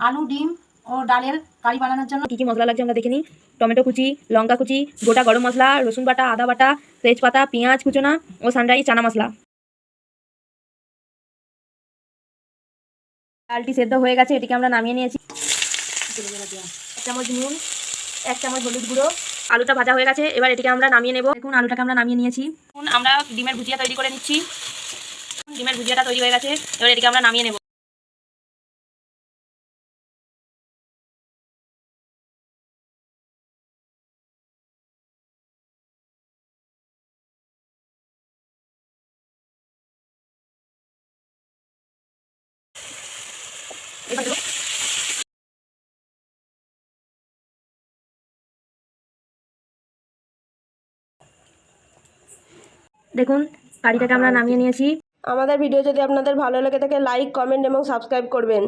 আলু, ডিম ও ডালের কারি বানানোর জন্য। কী কী মশলা লাগছে আমরা দেখে নিই। টমেটো কুচি, লঙ্কা কুচি, গোটা গরম মশলা, রসুন বাটা, আদা বাটা, তেজপাতা, পেঁয়াজ, কুচোনা ও সানরাইজ চানা মশলা। ডালটি সেদ্ধ হয়ে গেছে, এটিকে আমরা নামিয়ে নিয়েছি। এক চামচ নুন, এক চামচ হলুদ গুঁড়ো, আলুটা ভাজা হয়ে গেছে, এবার এটিকে আমরা নামিয়ে নেব। দেখুন, আলুটাকে আমরা নামিয়ে নিয়েছি। আমরা ডিমের ভুজিয়া তৈরি করে নিচ্ছি। ডিমের ভুজিয়াটা তৈরি হয়ে গেছে, এবার এটিকে আমরা নামিয়ে নেব। দেখুন, গাড়িটাকে আমরা নামিয়ে নিয়েছি। আমাদের ভিডিও যদি আপনাদের ভালো লেগে থাকে লাইক কমেন্ট এবং সাবস্ক্রাইব করবেন।